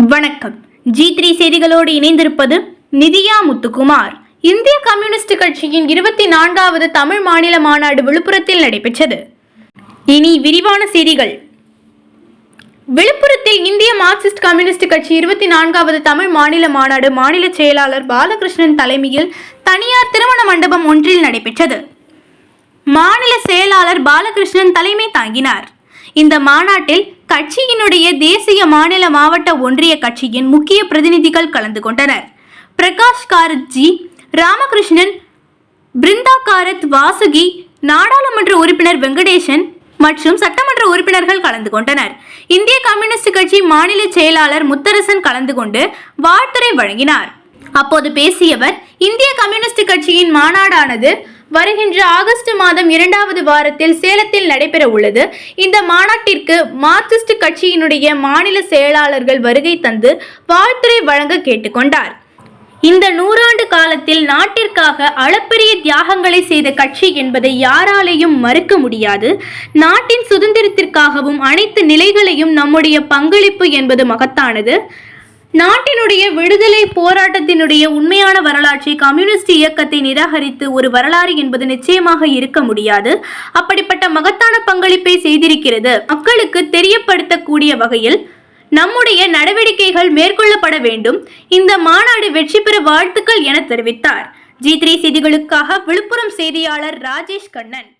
வணக்கம். G three செய்திகளோடு இணைந்திருப்பது நிதியா முத்துக்குமார். இந்திய கம்யூனிஸ்ட் கட்சியின் இருபத்தி நான்காவது தமிழ் மாநில மாநாடு விழுப்புரத்தில் நடைபெற்றது. இனி விரிவான செய்திகள். விழுப்புரத்தில் இந்திய மார்க்சிஸ்ட் கம்யூனிஸ்ட் கட்சி இருபத்தி நான்காவது தமிழ் மாநில மாநாடு மாநில செயலாளர் பாலகிருஷ்ணன் தலைமையில் தனியார் திருமண மண்டபம் ஒன்றில் நடைபெற்றது. மாநில செயலாளர் பாலகிருஷ்ணன் தலைமை தாங்கினார். இந்த மாநாட்டில் கட்சியினுடைய தேசிய மாநில மாவட்ட ஒன்றிய கட்சியின் முக்கிய பிரதிநிதிகள் கலந்து கொண்டனர். பிரகாஷ் காரத்ஜி ராமகிருஷ்ணன் பிருந்தா காரத் வாசுகி நாடாளுமன்ற உறுப்பினர் வெங்கடேசன் மற்றும் சட்டமன்ற உறுப்பினர்கள் கலந்து கொண்டனர். இந்திய கம்யூனிஸ்ட் கட்சி மாநில செயலாளர் முத்தரசன் கலந்து கொண்டு வாழ்த்துரை வழங்கினார். அப்போது பேசியவர் இந்திய கம்யூனிஸ்ட் கட்சியின் மாநாடானது வருகின்ற ஆகஸ்ட் மாதம் இரண்டாவது வாரத்தில் சேலத்தில் நடைபெற உள்ளது. இந்த மாநாட்டிற்கு மார்க்சிஸ்ட் கட்சியினுடைய மாநில செயலாளர்கள் வருகை தந்து வாழ்த்துரை வழங்க கேட்டுக்கொண்டார். இந்த நூறாண்டு காலத்தில் நாட்டிற்காக அளப்பரிய தியாகங்களை செய்த கட்சி என்பதை யாராலேயும் மறுக்க முடியாது. நாட்டின் சுதந்திரத்திற்காகவும் அனைத்து நிலைகளையும் நம்முடைய பங்களிப்பு என்பது மகத்தானது. நாட்டினுடைய விடுதலை போராட்டத்தினுடைய உண்மையான வரலாற்றை கம்யூனிஸ்ட் இயக்கத்தை நிராகரித்து ஒரு வரலாறு என்பது நிச்சயமாக இருக்க முடியாது. அப்படிப்பட்ட மகத்தான பங்களிப்பை செய்திருக்கிறது. மக்களுக்கு தெரியப்படுத்தக்கூடிய வகையில் நம்முடைய நடவடிக்கைகள் மேற்கொள்ளப்பட வேண்டும். இந்த மாநாடு வெற்றி பெற வாழ்த்துக்கள் என தெரிவித்தார். ஜி த்ரீ செய்திகளுக்காக விழுப்புரம் செய்தியாளர் ராஜேஷ் கண்ணன்.